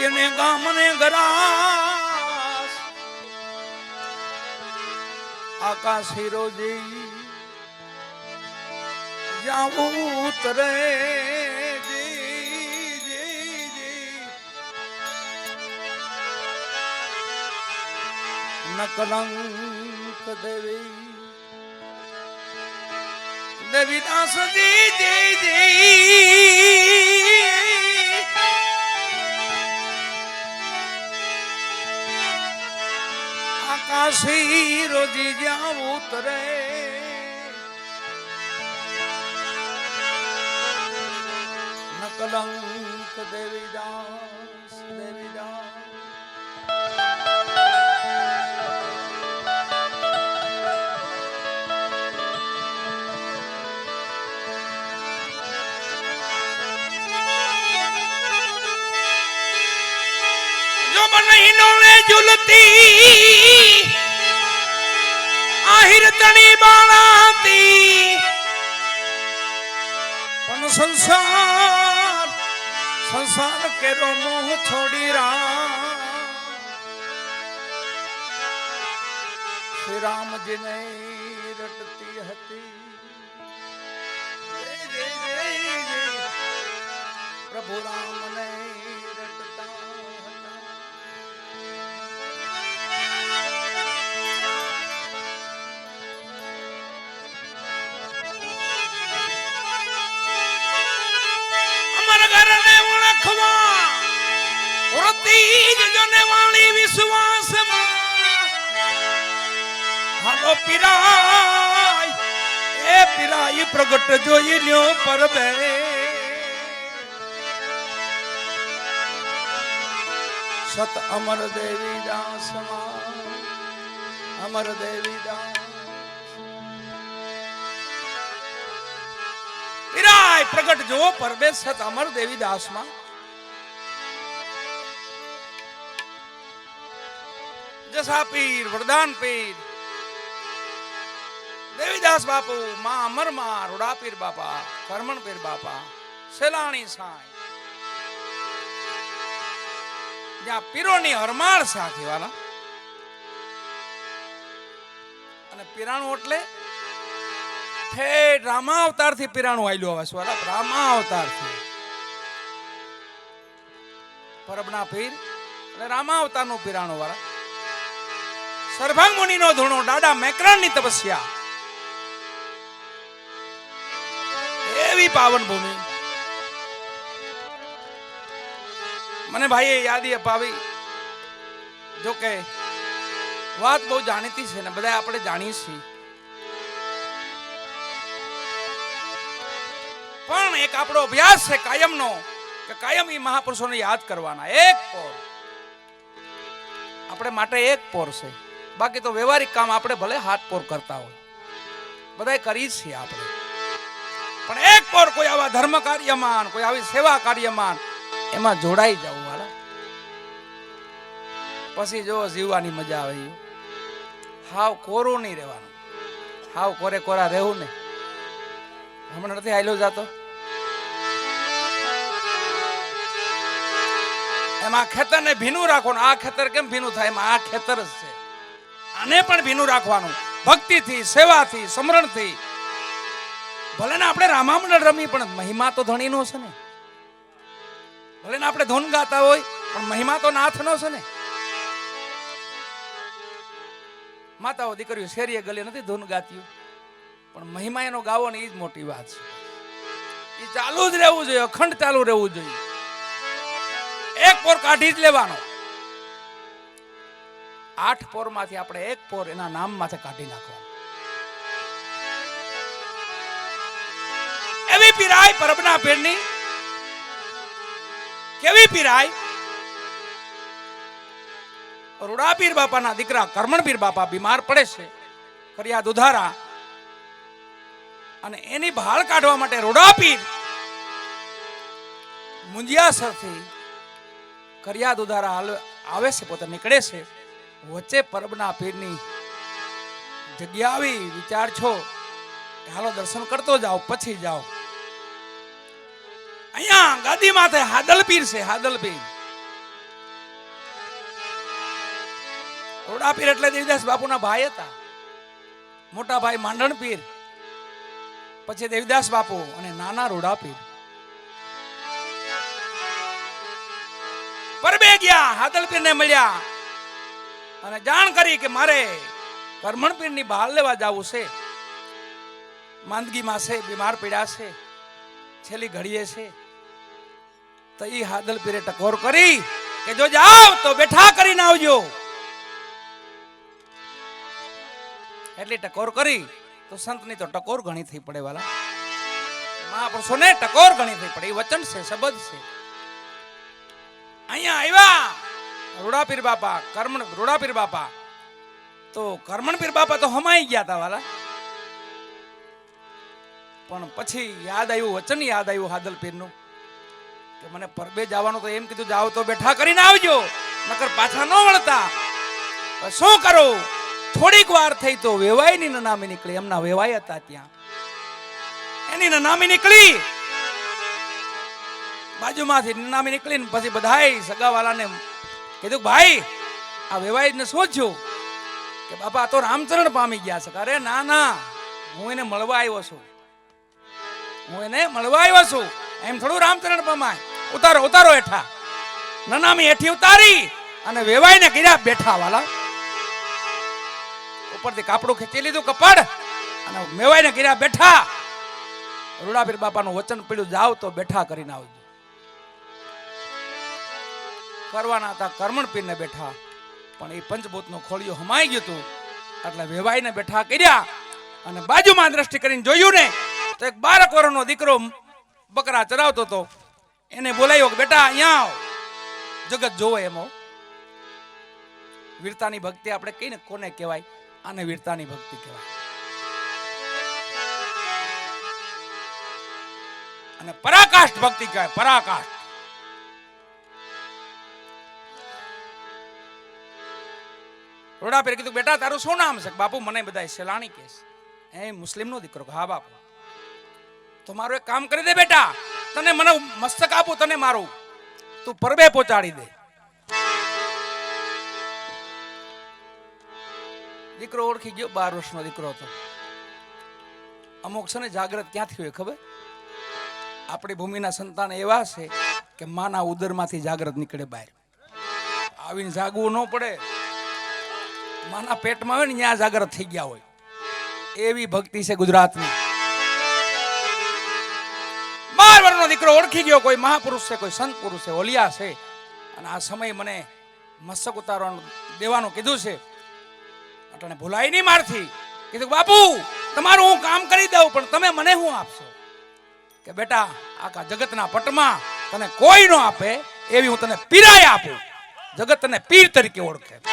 કોઈને ગામને ગરાસ. આકાશ હીરોજી જાવું ઉતરે. નકલંક દેવી. દેવીદાસ જી જી જી. આકાશી રોજી જ્યાં ઉતરે. નકલંક દેવીદાસ દેવીદાસ. ઝુલતી આહિર તણી બાણાતી પણ સંસાર સંસાર કેરો મોહ છોડી રા શ્રી રામજીને રટતી હતી. પ્રભુ રામને ઘરને ઓળખવા વૃત્તિ જ જને વાળી વિશ્વાસમાં હાલો પીરાય એ પીરાય પ્રગટ જોઈ લ્યો પરબે સત અમર દેવી દાસમાં અમર દેવી દાસ પીરાય પ્રગટ જો પરબે સત અમર દેવી દાસમાં જસા પીર, વરદાન પીર. દેવીદાસ બાપુ, માં અમરમાં રોડા પીર બાપા, કરમણ પીર બાપા, સેલાણી સાંઈ. જ્યાં પીરોની હરમાળ સાથી વાલા. અને પીરાણું એટલે ઠેઠ રામા અવતારથી પીરાણું આયલું આવે સ્વરા રામા અવતારથી પરબના પીર એટલે રામા અવતારનું પીરાણું વાળા સરભાંગ મુનિનો ધૂણો દાડા મેકરણની તપસ્યા. એવી પાવન ભૂમિ. મને ભાઈએ યાદી અપાવી. જો કે, વાત બહુ જાણીતી છે ને બધા આપણે જાણીએ છીએ. પણ એક આપણો અભ્યાસ છે કાયમનો, કે કાયમ એ મહાપુરુષોને યાદ કરવાના. એક પોર. આપણે માટે એક પોર છે. બાકી તો વ્યવહારિક કામ આપણે ભલે હાથ પોર કરતા હોય. બધા કરી છીએ આપણે. પણ એક પોર કોઈ આવા ધર્મ કાર્યમાં કોઈ આવી સેવા કાર્યમાં એમાં જોડાઈ જવું વાળા પછી જો જીવવાની મજા આવે. હાવ કોરું નહીં રહેવાનું. હાવ કોરે કોરા રહેવું ને હમણાં નથી આયલો જાતો? એમાં ખેતરને ભીનું રાખો ને આ ખેતર કેમ ભીનું થાય? એમાં આ ખેતર જ છે. આને પણ ભીનું રાખવાનું. ભક્તિથી, સેવાથી, સમરણથી. ભલે ને આપણે રામામંડળ રમી પણ મહિમા તો ધણીનો છે ને. ભલે ને આપણે ધૂન ગાતા હોય, પણ મહિમા તો નાથનો છે ને. માતાઓ, દીકરીઓ, શેરીએ ગલી નથી ધૂન ગાતી પણ મહિમા એનો ગાવો ને એ જ મોટી વાત છે. એ ચાલુ જ રહેવું જોઈએ, અખંડ ચાલુ રહેવું જોઈએ. એક પોર કાઢી જ લેવાનો. આઠ પોરમાંથી આપણે એક પોર એના નામ માથે કાઢી નાખવાનું. એવી પીરાય પરબના પીરની કેવી પીરાય? રૂડાપીર બાપાના દીકરા કરમણપીર બાપા બીમાર પડે છે, ફરિયાદ ઉધારા. અને એની ભાળ કાઢવા માટે રૂડાપીર મુંજિયાસરથી ફરિયાદ ઉધારા આવે છે, પોતે નીકળે છે. વચ્ચે પરબના પીરની જગ્યા આવી, વિચાર છો હાલો દર્શન કરતો જાઓ, પછી જાઓ. અહીંયા ગાદી માથે હાદલ પીર છે હાદલ પીર રોડા પીર એટલે દેવીદાસ બાપુના ભાઈ હતા. મોટા ભાઈ માંડણ પીર પછી દેવીદાસ બાપુ અને નાના રોડા પીર પરબે ગયા હાદલ પીર ને મળ્યા. અને જાણ કરી કે મારે કર્મણપીરની બહાર લેવા જવું છે. માંદગીમાં છે, બીમાર પીડા છે, છેલ્લી ઘડીએ છે. તો એ હાદલ પીરે ટકોર કરી કે જો જાવ તો બેઠા કરીને આવજો. એટલી ટકોર કરી તો સંતની તો ટકોર ઘણી થઈ પડે વાલા. મહાપુરુષોને ટકોર ઘણી થઈ પડે. એ વચન છે, શબ્દ છે. અહીંયા આવ્યા. રૂડાપીર બાપા, કર્મણ, રૂડાપીર બાપા. તો કર્મણ બાપા તો હમાઈ ગયા હતા વાલા. પણ પછી યાદ આવ્યું, વચન યાદ આવ્યું હાદલ પીરનું, કે મને પરબે જવાનું તો એમ કીધું જાવ તો બેઠા કરીને આવજો, નકર પાછા ન વળતા. શું કરો? થોડીક વાર થઈ તો વેવાયની નનામી નીકળી, એમના વેવાઈ હતા ત્યાં. એની નનામી નીકળી. બાજુમાંથી નનામી નીકળીને પછી બધાય સગાવાલાને કીધું ભાઈ, આ વેવાઈને થયું કે બાપા તો રામચરણ પામી ગયા છે. અરે ના ના, હું એને મળવા આવ્યો છું. હું એને મળવા આવ્યો છું. એમ થોડું રામચરણ પમાય. ઉતારો ઉતારો હેઠા. નનામી હેઠી ઉતારી અને વેવાઈને કર્યા બેઠા વાલા. ઉપરથી કાપડું ખેંચી લીધું કપડ અને મેવાઈને કર્યા બેઠા. રૂડાપીર બાપાનું વચન પીડ્યું, જાવ તો બેઠા કરીને આવજો. કરવાના હતા, કર્મણ પીરને બેઠા. પણ એ પંચભૂતનો ખોળિયો હમાઈ ગયું હતું એટલે વેવાઈને બેઠા કર્યા અને બાજુમાં દ્રષ્ટિ કરીને જોયું ને, તો એક બારક વર્ષનો દીકરો બકરા ચરાવતો હતો. એને બોલાવ્યો કે, બેટા, અહીંયા આવ. જગત જોવે એમો વીરતાની ભક્તિ આપણે કહીને કોને કહેવાય? આને વીરતાની ભક્તિ કહેવાય. અને પરાકાષ્ઠ ભક્તિ કહેવાય, પરાકાષ્ઠ. રોડા પીરે કીધું, બેટા, તારું શું નામ છે? બાપુ, મને બધા સેલાણી કેસ એ મુસ્લિમનો દીકરો. હા, બાપુ. તો એક કામ કરી દે બેટા. તને મને મસ્તક આપું, તને મારું. તું પરબે પહોંચાડી દે. દીકરો ઓળખી ગયો, બાર વર્ષનો દીકરો હતો. અમુક છે ને જાગ્રત ક્યાંથી હોય ખબર? આપણી ભૂમિના સંતાન એવા છે કે માના ઉદરમાંથી જાગ્રત નીકળે બહાર. આવીને જાગવું ન પડે. માના પેટમાં હોય ને, ત્યાં જાગ્રત થઈ ગયા હોય. એવી ભક્તિ છે ગુજરાતની. બાર દીકરો ઓળખી ગયો, કોઈ મહાપુરુષ છે, કોઈ સંત પુરુષ છે ઓલિયા છે. અને આ સમય મને મસ્તક ઉતારવાનું, દેવાનું કીધું છે. અટણે ભૂલાય નહીં મારથી. કીધું, બાપુ, તમારું હું કામ કરી દઉં, પણ તમે મને શું આપશો? કે, બેટા, આખા જગતના પટમાં તને કોઈ ન આપે, એવી હું તને પીરાય આપું. જગત તને પીર તરીકે ઓળખે.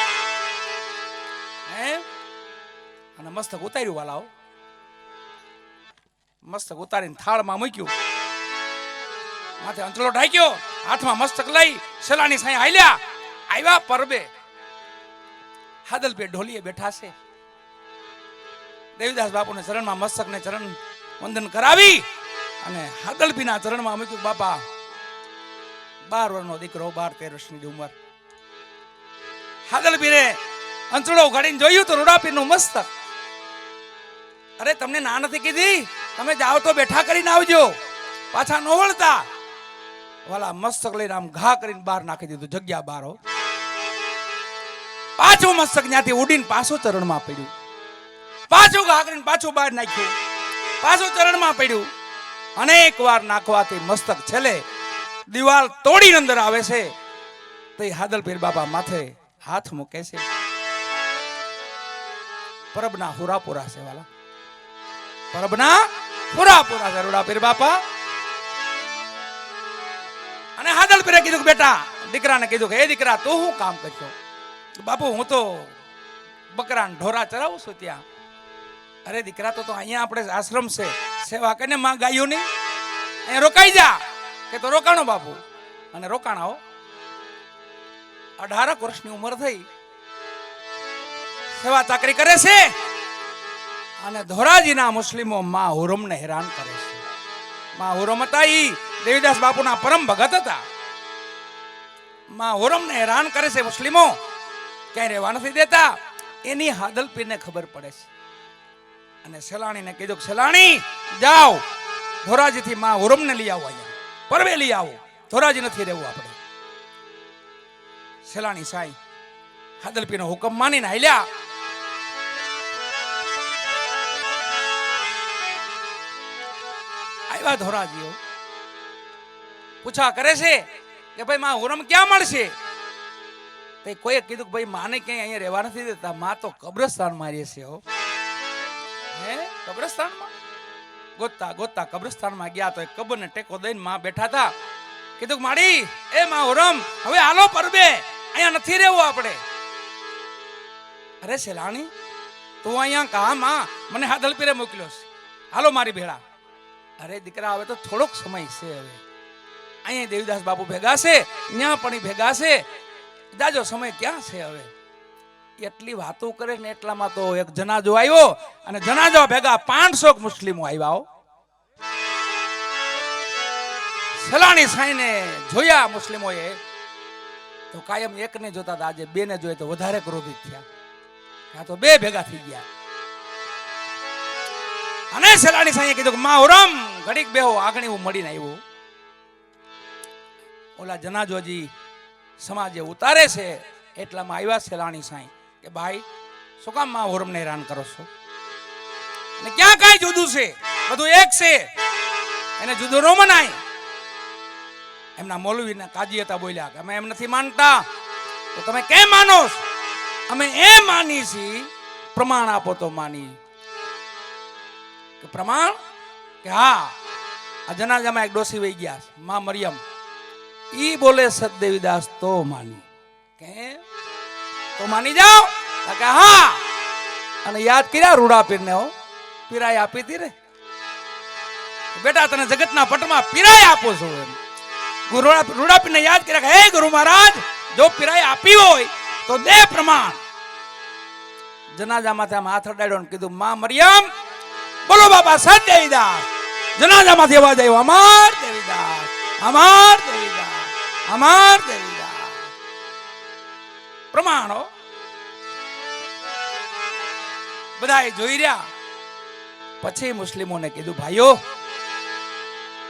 અને મસ્તક ઉતાર્યું વાલાઓ. મસ્તક ઉતારીને થાળમાં મૂક્યું. માથે અંતલો ઢાંક્યો, હાથમાં મસ્તક લઈ સલાની સાંઈ હાલ્યા. આવ્યા પરબે. હાદલ પે ઢોલીએ બેઠા છે. દેવીદાસ બાપુને ચરણમાં મસ્તકને ચરણ વંદન કરાવી અને હાદલપીના ચરણમાં મૂક્યું, બાપા, બાર વર્ષનો દીકરો, બાર તેર વર્ષની ઉંમર. હાદલપીને અંચળો ઉઘાડીને જોયું તો રૂડાપીરનું મસ્તક અરે, તમને ના નથી કીધી? તમે જાઓ તો બેઠા કરીને આવજો. પાછા નો વળતા. વાલા મસ્તક લઈને આમ ઘા કરીને બહાર નાખી દીધું, જગ્યા બહાર પાછું મસ્તક ત્યાંથી ઉડીને પાછું ચરણમાં પડ્યું. પાછું ઘા કરીને પાછું બહાર નાખ્યું. પાછું ચરણમાં પડ્યું. અનેક વાર નાખવાથી મસ્તક છેલ્લે દિવાલ તોડી અંદર આવે છે. તો એ હાદલ પીર બાબા માથે હાથ મૂકે છે. પરબના હુરાપુરા છે, વાલા. પરબના પૂરા છે રૂડા પીર બાપા. અને હાદલ પીરે કીધું કે, બેટા, દીકરાને કીધું કે, એ દીકરા, તું શું કામ કરશો? બાપુ, હું તો બકરા ઢોરા ચરાવું છું ત્યાં. અરે દીકરા, તો તો અહીંયા આપણે આશ્રમ છે. સેવા કરીને માં ગાયોની અહીંયા રોકાઈ જા. કે તો રોકાણો બાપુ. અને રોકાણાઓ અઢારક વર્ષની ઉંમર થઈ. સેવા ચાકરી કરે છે. અને ધોરાજીના મુસ્લિમો માં હુરમને હેરાન કરે છે. માં હુરમ હતા એ દેવીદાસ બાપુના પરમ ભગત હતા. માં હુરમને હેરાન કરે છે મુસ્લિમો. ક્યાંય રહેવા નથી દેતા. એની હાદલપીરને ખબર પડે છે. અને સલાણીને કીધું કે, સલાણી, જાઓ. ધોરાજીથી માં હુરમને લઈ આવો અહીંયા. પરવે લઈ આવો. ધોરાજી નથી રહેવું આપણે. સલાણી સાઈ હાદલપીનો હુકમ માનીને હાલ્યા. ધોરાજીઓ. પૂછા કરે છે કે ભાઈ માં હુરમ ક્યાં મળશે? તે કોઈએ કીધું કે ભાઈ માને ક્યાંય અહીંયા રહેવા નથી દેતા. માં તો કબ્રસ્તાન મારીએ છે હો. હે? કબ્રસ્તાનમાં? ગોતતા ગોતતા કબ્રસ્તાનમાં ગયા તો એક કબરને ટેકો દઈને માં બેઠા હતા. કીધું માડી, એ માં હુરમ હવે હાલો પરબે. અહીંયા નથી રહેવું આપણે. અરે શેલાણી, તું અહીંયા કા માં? મને હાદલપીરે મોકલ્યો છે. હાલો મારી ભેળા. અરે દીકરા, હવે તો થોડોક સમય છે હવે. અહીંયા દેવીદાસ બાપુ ભેગા છે ત્યાં પણ ભેગા છે. દાજો, સમય ક્યાં છે હવે? એટલી વાતો કરે ને એટલામાં તો એક જનાજો આવ્યો અને જનાજો ભેગા પાંચસો મુસ્લિમો આવ્યા. સલાણી સાઈને જોયા મુસ્લિમોએ. તો કાયમ એકને જોતા હતા, આજે બેને જોઈએ તો વધારે ક્રોધિત થયા. ક્યાં તો બે ભેગા થઈ ગયા. અને સેલાણી સાંઈએ કીધું કે, માં ઓરમ, ઘડીક બેહો, આગણી હું મળીને આવ્યો. ઓલા જનાજોજી સમાજે ઉતારે છે, એટલામાં આવ્યા સેલાણી સાંઈ કે, ભાઈ, શું કામમાં ને હેરાન કરો છો? અને ક્યાં કાંઈ જુદું છે? બધું એક છે. એને જુદું ન મનાય. એમના મૌલવીના કાજી હતા બોલ્યા કે, અમે એમ નથી માનતા. તો તમે કેમ માનો અમે એ માની છીએ પ્રમાણ આપો તો માની. કે પ્રમાણ? કે હા, આ જનાજામાં એક ડોસી વહી ગયા માં મરિયમ. ઈ બોલે, સતદેવીદાસ, તો માની. કે તો માની જાઓ? કે હા. અને યાદ કર્યા રૂડા પીરને હો? પીરાય આપી હતી રે. બેટા, તને જગતના પટમાં પીરાય આપો છો એમ. ગુરુ રૂડા પીરને યાદ કર્યા હે ગુરુ મહારાજ, જો પીરાય આપી હોય, તો દે પ્રમાણ. જનાજામાંથી આમ હાથ અડાડ્યો કીધું, માં મરિયમ બોલો બાબા સત દેવીદાસ. જનાજામાંથી અવાજ આવ્યો, અમાર દેવીદાસ અમાર દેવીદાસ અમાર દેવીદાસ. પ્રમાણો બધાએ જોઈ રહ્યા? પછી મુસ્લિમોને કીધું, ભાઈઓ,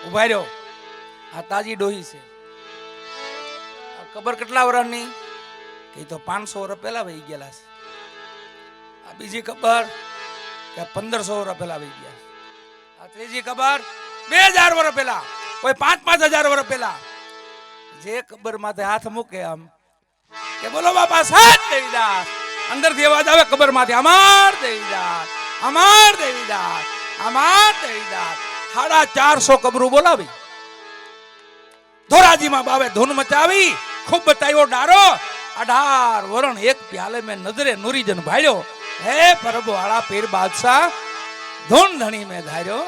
ઊભા રહ્યો. આ તાજી ડોહી છે. કબર કેટલા વર્ષની કે તો પાંચસો વર્ષ પહેલા વહી ગયેલા છે. આ બીજી કબર કે પંદરસો વર્ષ પહેલા આવી ગયા. આ ત્રીજી કબર બે હજાર વર્ષ પહેલા કોઈ પાંચ પાંચ હજાર વર્ષ પહેલા જે કબર માથે હાથ મૂકે આમ, કે બોલો બાપા, સાત દેવીદાસ અંદરથી અવાજ આવે કબરમાંથી, અમાર દેવીદાસ અમાર દેવીદાસ અમાર દેવીદાસ સાડા ચારસો કબરું બોલાવી. ધોરાજીમાં બાવે ધૂન મચાવી, ખૂબ બતાવ્યો ડારો. અઢાર વરણ એક પ્યાલે મેં નજરે નુરીજન ભાડ્યો હે પ્રભુ વાળા પીર બાદશાહ ધૂન ધણી મેં ધાર્યો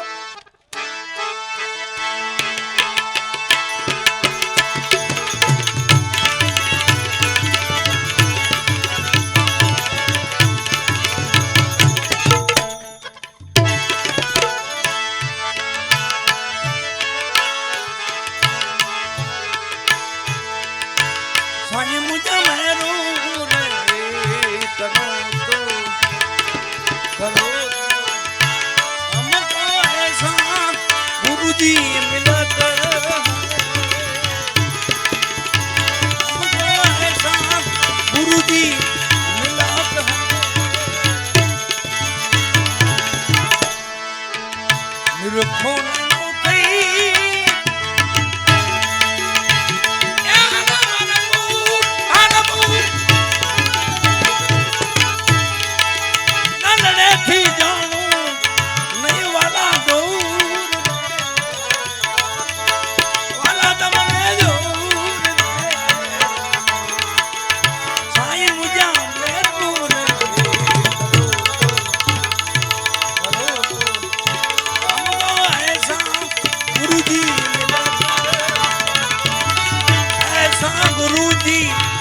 de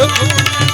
ঢুকুন